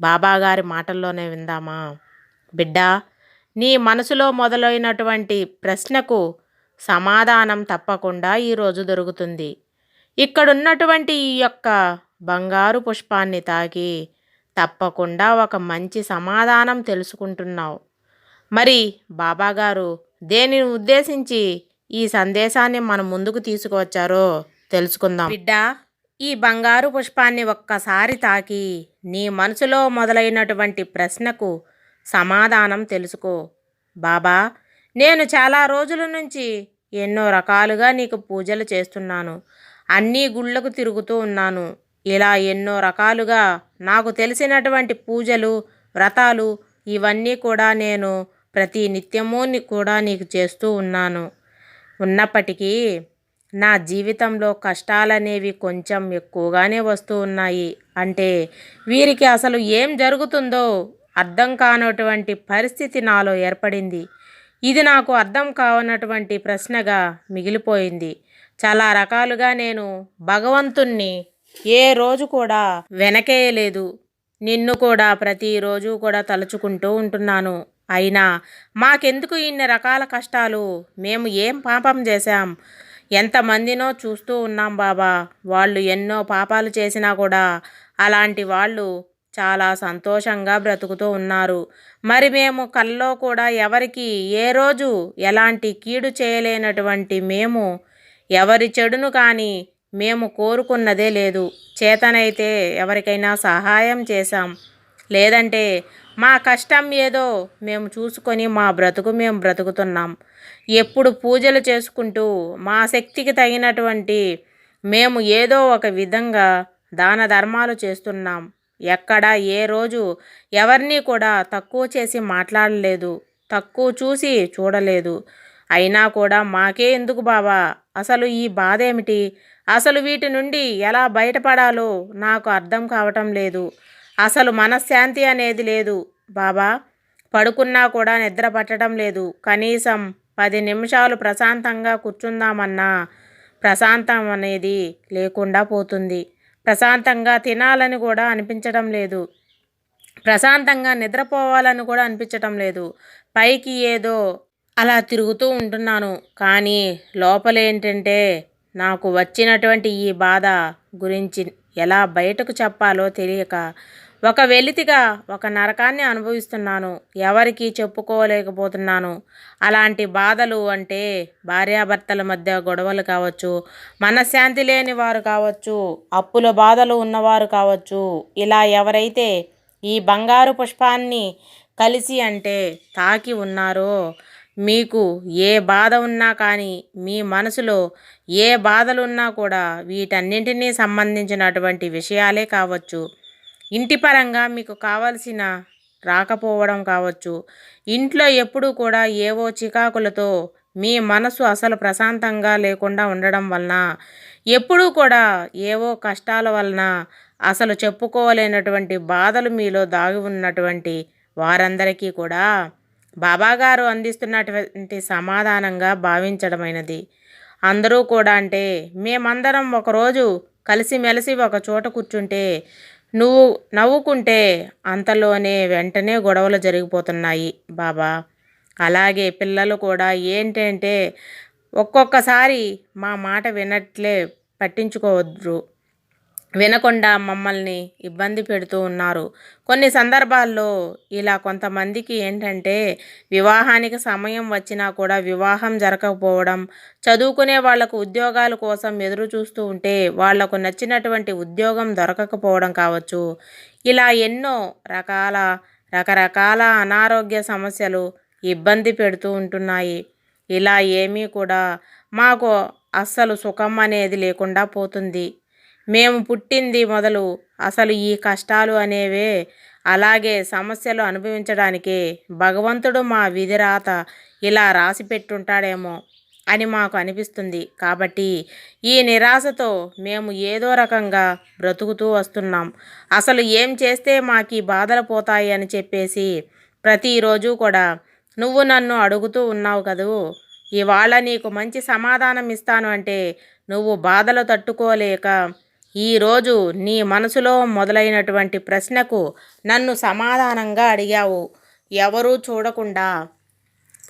బాబాగారి మాటల్లోనే విందామా? బిడ్డ నీ మనసులో మొదలైనటువంటి ప్రశ్నకు సమాధానం తప్పకుండా ఈరోజు దొరుకుతుంది. ఇక్కడున్నటువంటి ఈ యొక్క బంగారు పుష్పాన్ని తాకి తప్పకుండా ఒక మంచి సమాధానం తెలుసుకుంటున్నావు. మరి బాబాగారు దేనిని ఉద్దేశించి ఈ సందేశాన్ని మన ముందుకు తీసుకువచ్చారో తెలుసుకుందాం. బిడ్డ ఈ బంగారు పుష్పాన్ని ఒక్కసారి తాకి నీ మనసులో మొదలైనటువంటి ప్రశ్నకు సమాధానం తెలుసుకో. బాబా నేను చాలా రోజుల నుంచి ఎన్నో రకాలుగా నీకు పూజలు చేస్తున్నాను. అన్ని గుళ్ళకు తిరుగుతూ ఉన్నాను. ఇలా ఎన్నో రకాలుగా నాకు తెలిసినటువంటి పూజలు వ్రతాలు ఇవన్నీ కూడా నేను ప్రతి నిత్యము కూడా నీకు చేస్తూ ఉన్నాను. ఉన్నప్పటికీ నా జీవితంలో కష్టాలనేవి కొంచెం ఎక్కువగానే వస్తూ ఉన్నాయి. అంటే వీరికి అసలు ఏం జరుగుతుందో అర్థం కానటువంటి పరిస్థితి నాలో ఏర్పడింది. ఇది నాకు అర్థం కావనటువంటి ప్రశ్నగా మిగిలిపోయింది. చాలా రకాలుగా నేను భగవంతుణ్ణి ఏ రోజు కూడా వెనకేయలేదు. నిన్ను కూడా ప్రతిరోజు కూడా తలుచుకుంటూ ఉంటున్నాను. అయినా మాకెందుకు ఇన్ని రకాల కష్టాలు? మేము ఏం పాపం చేశాం? ఎంతమందినో చూస్తూ ఉన్నాం బాబా. వాళ్ళు ఎన్నో పాపాలు చేసినా కూడా అలాంటి వాళ్ళు చాలా సంతోషంగా బ్రతుకుతూ ఉన్నారు. మరి మేము కల్లో కూడా ఎవరికి ఏ రోజు ఎలాంటి కీడు చేయలేనటువంటి మేము ఎవరి చెడును కానీ మేము కోరుకున్నదే లేదు. చేతనైతే ఎవరికైనా సహాయం చేశాం. లేదంటే మా కష్టం ఏదో మేము చూసుకొని మా బ్రతుకు మేము బ్రతుకుతున్నాం. ఎప్పుడు పూజలు చేసుకుంటూ మా శక్తికి తగినటువంటి మేము ఏదో ఒక విధంగా దాన ధర్మాలు చేస్తున్నాం. ఎక్కడ ఏ రోజు ఎవరిని కూడా తక్కువ చేసి మాట్లాడలేదు తక్కువ చూసి చూడలేదు. అయినా కూడా మాకే ఎందుకు బాబా అసలు ఈ బాధ ఏమిటి అసలు వీటి నుండి ఎలా బయటపడాలో నాకు అర్థం కావటం లేదు. అసలు మనశ్శాంతి అనేది లేదు బాబా పడుకున్నా కూడా నిద్ర పట్టడం లేదు. కనీసం పది నిమిషాలు ప్రశాంతంగా కూర్చుందామన్నా ప్రశాంతం అనేది లేకుండా పోతుంది. ప్రశాంతంగా తినాలని కూడా అనిపించడం లేదు. ప్రశాంతంగా నిద్రపోవాలని కూడా అనిపించటం లేదు. పైకి ఏదో అలా తిరుగుతూ ఉంటున్నాను. కానీ లోపలేంటంటే నాకు వచ్చినటువంటి ఈ బాధ గురించి ఎలా బయటకు చెప్పాలో తెలియక ఒక వెలితిగా ఒక నరకాన్ని అనుభవిస్తున్నాను. ఎవరికి చెప్పుకోలేకపోతున్నాను. అలాంటి బాధలు అంటే భార్యాభర్తల మధ్య గొడవలు కావచ్చు మనశ్శాంతి లేని వారు కావచ్చు అప్పుల బాధలు ఉన్నవారు కావచ్చు. ఇలా ఎవరైతే ఈ బంగారు పుష్పాన్ని కలిసి అంటే తాకి ఉన్నారో మీకు ఏ బాధ ఉన్నా కానీ మీ మనసులో ఏ బాధలున్నా కూడా వీటన్నింటినీ సంబంధించినటువంటి విషయాలే కావచ్చు. ఇంటి పరంగా మీకు కావలసిన రాకపోవడం కావచ్చు. ఇంట్లో ఎప్పుడూ కూడా ఏవో చికాకులతో మీ మనసు అసలు ప్రశాంతంగా లేకుండా ఉండడం వలన ఎప్పుడూ కూడా ఏవో కష్టాల వలన అసలు చెప్పుకోలేనటువంటి బాధలు మీలో దాగి ఉన్నటువంటి వారందరికీ కూడా బాబాగారు అందిస్తున్నటువంటి సమాధానంగా భావించడమైనది. అందరూ కూడా అంటే మేమందరం ఒకరోజు కలిసిమెలిసి ఒక చోట కూర్చుంటే నువ్వు నవ్వుకుంటే అంతలోనే వెంటనే గొడవలు జరిగిపోతున్నాయి బాబా. అలాగే పిల్లలు కూడా ఏంటంటే ఒక్కొక్కసారి మా మాట వినట్లే పట్టించుకోవద్దు. వినకుండా మమ్మల్ని ఇబ్బంది పెడుతూ ఉన్నారు. కొన్ని సందర్భాల్లో ఇలా కొంతమందికి ఏంటంటే వివాహానికి సమయం వచ్చినా కూడా వివాహం జరగకపోవడం చదువుకునే వాళ్ళకు ఉద్యోగాల కోసం ఎదురు చూస్తూ ఉంటే వాళ్ళకు నచ్చినటువంటి ఉద్యోగం దొరకకపోవడం కావచ్చు. ఇలా ఎన్నో రకాల రకరకాల అనారోగ్య సమస్యలు ఇబ్బంది పెడుతూ ఉంటున్నాయి. ఇలా ఏమీ కూడా మాకు అస్సలు సుఖం అనేది లేకుండా పోతుంది. మేము పుట్టింది మొదలు అసలు ఈ కష్టాలు అనేవే అలాగే సమస్యలు అనుభవించడానికి భగవంతుడు మా విధిరాత ఇలా రాసి పెట్టుంటాడేమో అని మాకు అనిపిస్తుంది. కాబట్టి ఈ నిరాశతో మేము ఏదో రకంగా బ్రతుకుతూ వస్తున్నాం. అసలు ఏం చేస్తే మాకు ఈ బాధలు పోతాయి అని చెప్పేసి ప్రతిరోజు కూడా నువ్వు నన్ను అడుగుతూ ఉన్నావు కదూ. ఇవాళ నీకు మంచి సమాధానం ఇస్తాను అంటే నువ్వు బాధలు తట్టుకోలేక ఈరోజు నీ మనసులో మొదలైనటువంటి ప్రశ్నకు నన్ను సమాధానంగా అడిగావు. ఎవరూ చూడకుండా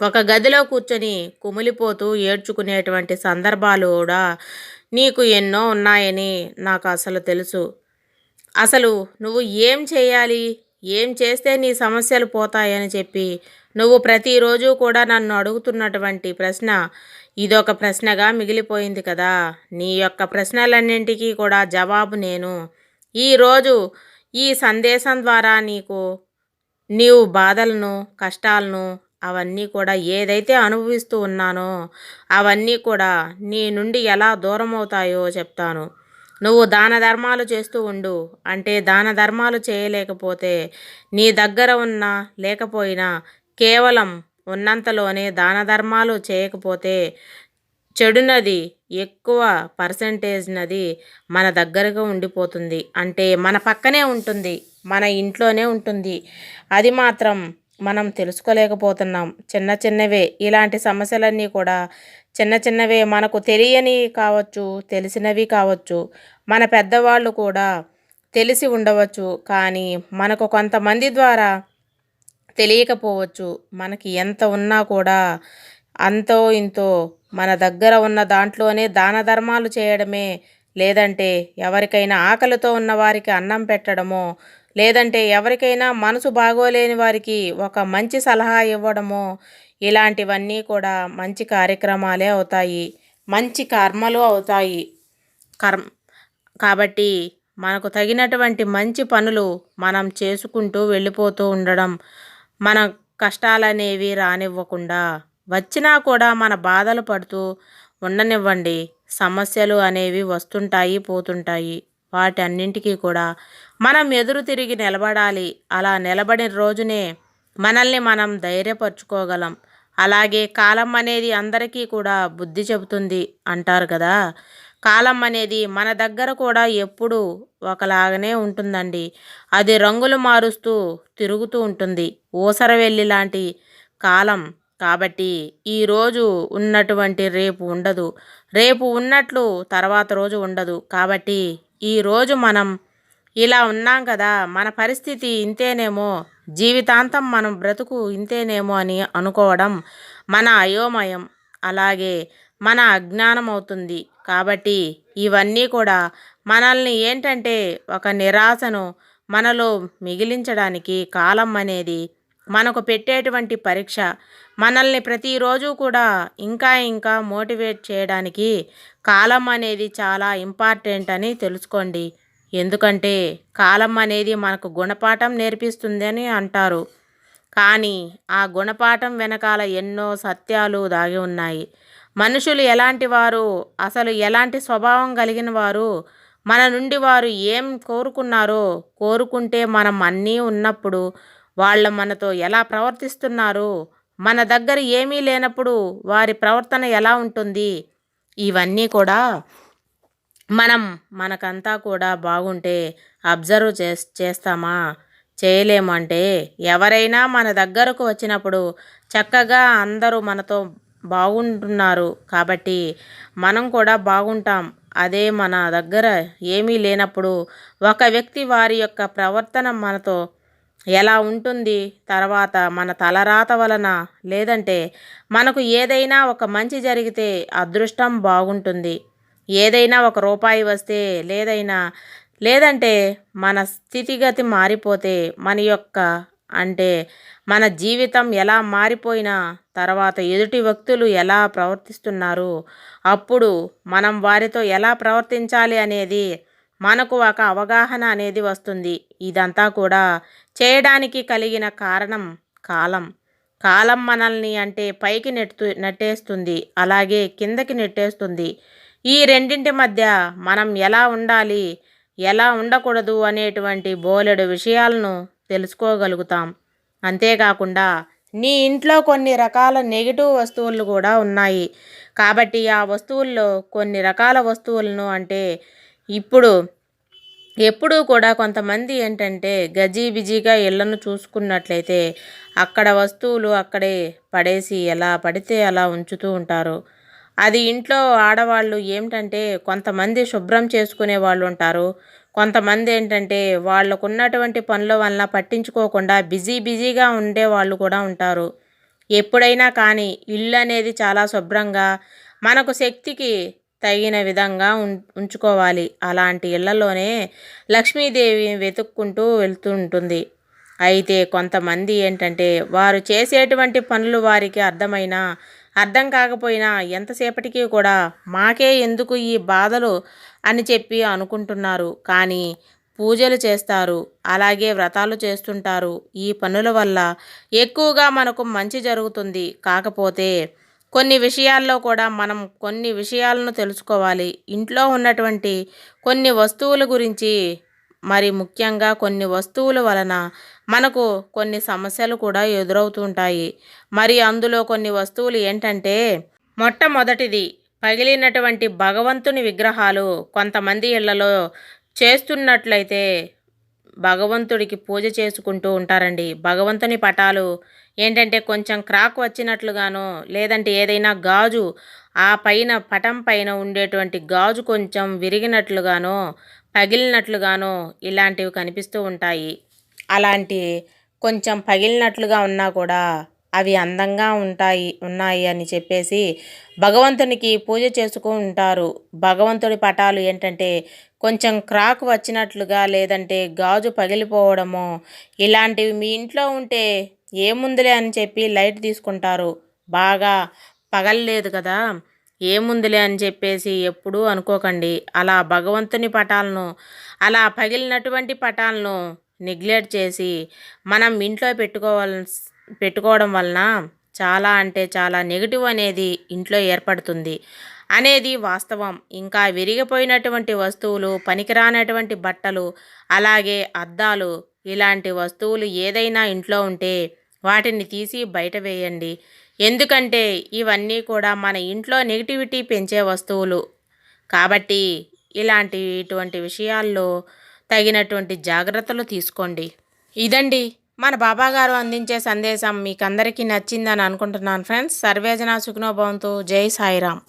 ఒక గదిలో కూర్చొని కుమిలిపోతూ ఏడ్చుకునేటువంటి సందర్భాలు కూడా నీకు ఎన్నో ఉన్నాయని నాకు అసలు తెలుసు. అసలు నువ్వు ఏం చేయాలి? ఏం చేస్తే నీ సమస్యలు పోతాయని చెప్పి నువ్వు ప్రతిరోజు కూడా నన్ను అడుగుతున్నటువంటి ప్రశ్న ఇదొక ప్రశ్నగా మిగిలిపోయింది కదా. నీ యొక్క ప్రశ్నలన్నింటికీ కూడా జవాబు నేను. ఈరోజు ఈ సందేశం ద్వారా నీకు నీవు బాధలను కష్టాలను అవన్నీ కూడా ఏదైతే అనుభవిస్తూ ఉన్నానో అవన్నీ కూడా నీ నుండి ఎలా దూరం అవుతాయో చెప్తాను. నువ్వు దాన ధర్మాలు చేస్తూ ఉండు. అంటే దాన ధర్మాలు చేయలేకపోతే నీ దగ్గర ఉన్నా లేకపోయినా కేవలం ఉన్నంతలోనే దాన ధర్మాలు చేయకపోతే చెడునది ఎక్కువ పర్సంటేజ్ నది మన దగ్గరగా ఉండిపోతుంది. అంటే మన పక్కనే ఉంటుంది మన ఇంట్లోనే ఉంటుంది. అది మాత్రం మనం తెలుసుకోలేకపోతున్నాం. చిన్న చిన్నవే. ఇలాంటి సమస్యలన్నీ కూడా చిన్న చిన్నవే. మనకు తెలియని కావచ్చు తెలిసినవి కావచ్చు. మన పెద్దవాళ్ళు కూడా తెలిసి ఉండవచ్చు. కానీ మనకు కొంతమంది ద్వారా తెలియకపోవచ్చు. మనకి ఎంత ఉన్నా కూడా అంతో ఇంతో మన దగ్గర ఉన్న దాంట్లోనే దాన ధర్మాలు చేయడమే. లేదంటే ఎవరికైనా ఆకలితో ఉన్న వారికి అన్నం పెట్టడమో లేదంటే ఎవరికైనా మనసు బాగోలేని వారికి ఒక మంచి సలహా ఇవ్వడమో ఇలాంటివన్నీ కూడా మంచి కార్యక్రమాలే అవుతాయి. మంచి కర్మలు అవుతాయి. కర్మ కాబట్టి మనకు తగినటువంటి మంచి పనులు మనం చేసుకుంటూ వెళ్ళిపోతూ ఉండడం మన కష్టాలనేవి రానివ్వకుండా వచ్చినా కూడా మన బాధలు పడుతూ ఉండనివ్వండి. సమస్యలు అనేవి వస్తుంటాయి పోతుంటాయి. వాటి అన్నింటికీ కూడా మనం ఎదురు తిరిగి నిలబడాలి. అలా నిలబడిన రోజునే మనల్ని మనం ధైర్యపరచుకోగలం. అలాగే కాలం అనేది అందరికీ కూడా బుద్ధి చెబుతుంది అంటారు కదా. కాలం అనేది మన దగ్గర కూడా ఎప్పుడు ఒకలాగనే ఉంటుందండి. అది రంగులు మారుస్తూ తిరుగుతూ ఉంటుంది. ఊసరవెల్లి లాంటి కాలం కాబట్టి ఈరోజు ఉన్నటువంటి రేపు ఉండదు. రేపు ఉన్నట్లు తర్వాత రోజు ఉండదు. కాబట్టి ఈరోజు మనం ఇలా ఉన్నాం కదా మన పరిస్థితి ఇంతేనేమో జీవితాంతం మనం బ్రతుకు ఇంతేనేమో అని అనుకోవడం మన అయోమయం. అలాగే మన అజ్ఞానం అవుతుంది కాబట్టి ఇవన్నీ కూడా మనల్ని ఏంటంటే ఒక నిరాశను మనలో మిగిలించడానికి కాలం అనేది మనకు పెట్టేటువంటి పరీక్ష. మనల్ని ప్రతిరోజు కూడా ఇంకా ఇంకా మోటివేట్ చేయడానికి కాలం అనేది చాలా ఇంపార్టెంట్ అని తెలుసుకోండి. ఎందుకంటే కాలం అనేది మనకు గుణపాఠం నేర్పిస్తుందని అంటారు. కానీ ఆ గుణపాఠం వెనకాల ఎన్నో సత్యాలు దాగి ఉన్నాయి. మనుషులు ఎలాంటి వారు? అసలు ఎలాంటి స్వభావం కలిగిన వారు? మన నుండి వారు ఏం కోరుకున్నారో కోరుకుంటే మనం అన్నీ ఉన్నప్పుడు వాళ్ళు మనతో ఎలా ప్రవర్తిస్తున్నారు? మన దగ్గర ఏమీ లేనప్పుడు వారి ప్రవర్తన ఎలా ఉంటుంది? ఇవన్నీ కూడా మనం మనకంతా కూడా బాగుంటే అబ్జర్వ్ చే చేస్తామా? చేయలేమంటే ఎవరైనా మన దగ్గరకు వచ్చినప్పుడు చక్కగా అందరూ మనతో బాగుంటున్నారు. కాబట్టి మనం కూడా బాగుంటాం. అదే మన దగ్గర ఏమీ లేనప్పుడు ఒక వ్యక్తి వారి యొక్క ప్రవర్తన మనతో ఎలా ఉంటుంది? తర్వాత మన తలరాత వలన లేదంటే మనకు ఏదైనా ఒక మంచి జరిగితే అదృష్టం బాగుంటుంది. ఏదైనా ఒక రూపాయి వస్తే లేదైనా లేదంటే మన స్థితిగతి మారిపోతే మన యొక్క అంటే మన జీవితం ఎలా మారిపోయినా తర్వాత ఎదుటి వ్యక్తులు ఎలా ప్రవర్తిస్తున్నారు? అప్పుడు మనం వారితో ఎలా ప్రవర్తించాలి అనేది మనకు ఒక అవగాహన అనేది వస్తుంది. ఇదంతా కూడా చేయడానికి కలిగిన కారణం కాలం. కాలం మనల్ని అంటే పైకి నెట్టు నెట్టేస్తుంది. అలాగే కిందకి నెట్టేస్తుంది. ఈ రెండింటి మధ్య మనం ఎలా ఉండాలి? ఎలా ఉండకూడదు అనేటువంటి బోలెడు విషయాలను తెలుసుకోగలుగుతాం. అంతేకాకుండా నీ ఇంట్లో కొన్ని రకాల నెగిటివ్ వస్తువులు కూడా ఉన్నాయి. కాబట్టి ఆ వస్తువుల్లో కొన్ని రకాల వస్తువులను అంటే ఇప్పుడు ఎప్పుడూ కూడా కొంతమంది ఏంటంటే గజీబిజీగా ఇళ్ళను చూసుకున్నట్లయితే అక్కడ వస్తువులు అక్కడే పడేసి ఎలా పడితే అలా ఉంచుతూ ఉంటారు. అది ఇంట్లో ఆడవాళ్ళు ఏమిటంటే కొంతమంది శుభ్రం చేసుకునే వాళ్ళు ఉంటారు. కొంతమంది ఏంటంటే వాళ్ళకున్నటువంటి పనుల వలన పట్టించుకోకుండా బిజీ బిజీగా ఉండే వాళ్ళు కూడా ఉంటారు. ఎప్పుడైనా కానీ ఇల్లు అనేది చాలా శుభ్రంగా మనకు శక్తికి తగిన విధంగా ఉంచుకోవాలి. అలాంటి ఇళ్ళలోనే లక్ష్మీదేవి వెతుక్కుంటూ వెళ్తూ ఉంటుంది. అయితే కొంతమంది ఏంటంటే వారు చేసేటువంటి పనులు వారికి అర్థమైనా అర్థం కాకపోయినా ఎంతసేపటికి కూడా మాకే ఎందుకు ఈ బాధలు అని చెప్పి అనుకుంటున్నారు. కానీ పూజలు చేస్తారు. అలాగే వ్రతాలు చేస్తుంటారు. ఈ పనుల వల్ల ఎక్కువగా మనకు మంచి జరుగుతుంది. కాకపోతే కొన్ని విషయాల్లో కూడా మనం కొన్ని విషయాలను తెలుసుకోవాలి. ఇంట్లో ఉన్నటువంటి కొన్ని వస్తువుల గురించి మరి ముఖ్యంగా కొన్ని వస్తువుల వలన మనకు కొన్ని సమస్యలు కూడా ఎదురవుతుంటాయి. మరి అందులో కొన్ని వస్తువులు ఏంటంటే మొట్టమొదటిది పగిలినటువంటి భగవంతుని విగ్రహాలు. కొంతమంది ఇళ్ళలో చేస్తున్నట్లయితే భగవంతుడికి పూజ చేసుకుంటూ ఉంటారండి. భగవంతుని పటాలు ఏంటంటే కొంచెం క్రాక్ వచ్చినట్లుగానో లేదంటే ఏదైనా గాజు ఆ పైన పటం పైన ఉండేటువంటి గాజు కొంచెం విరిగినట్లుగానో పగిలినట్లుగానో ఇలాంటివి కనిపిస్తూ ఉంటాయి. అలాంటి కొంచెం పగిలినట్లుగా ఉన్నా కూడా అవి అందంగా ఉంటాయి ఉన్నాయి అని చెప్పేసి భగవంతునికి పూజ చేసుకు ఉంటారు. భగవంతుడి పటాలు ఏంటంటే కొంచెం క్రాక్ వచ్చినట్లుగా లేదంటే గాజు పగిలిపోవడము ఇలాంటివి మీ ఇంట్లో ఉంటే ఏముందిలే అని చెప్పి లైట్ తీసుకుంటారు. బాగా పగలలేదు కదా. ఏముందిలే అని చెప్పేసి ఎప్పుడూ అనుకోకండి. అలా భగవంతుని పటాలను అలా పగిలినటువంటి పటాలను నెగ్లెక్ట్ చేసి మనం ఇంట్లో పెట్టుకోవాల్సి పెట్టుకోవడం వలన చాలా అంటే చాలా నెగిటివ్ అనేది ఇంట్లో ఏర్పడుతుంది. అనేది వాస్తవం. ఇంకా విరిగిపోయినటువంటి వస్తువులు పనికిరానటువంటి బట్టలు అలాగే అద్దాలు ఇలాంటి వస్తువులు ఏదైనా ఇంట్లో ఉంటే వాటిని తీసి బయట వేయండి. ఎందుకంటే ఇవన్నీ కూడా మన ఇంట్లో నెగిటివిటీ పెంచే వస్తువులు. కాబట్టి ఇలాంటి ఇటువంటి విషయాల్లో తగినటువంటి జాగ్రత్తలు తీసుకోండి. ఇదండి మన బాబాగారు అందించే సందేశం. మీకు అందరికీ నచ్చిందని అనుకుంటున్నాను ఫ్రెండ్స్. సర్వేజన సుఖనోభవంతో. జై సాయిరామ్.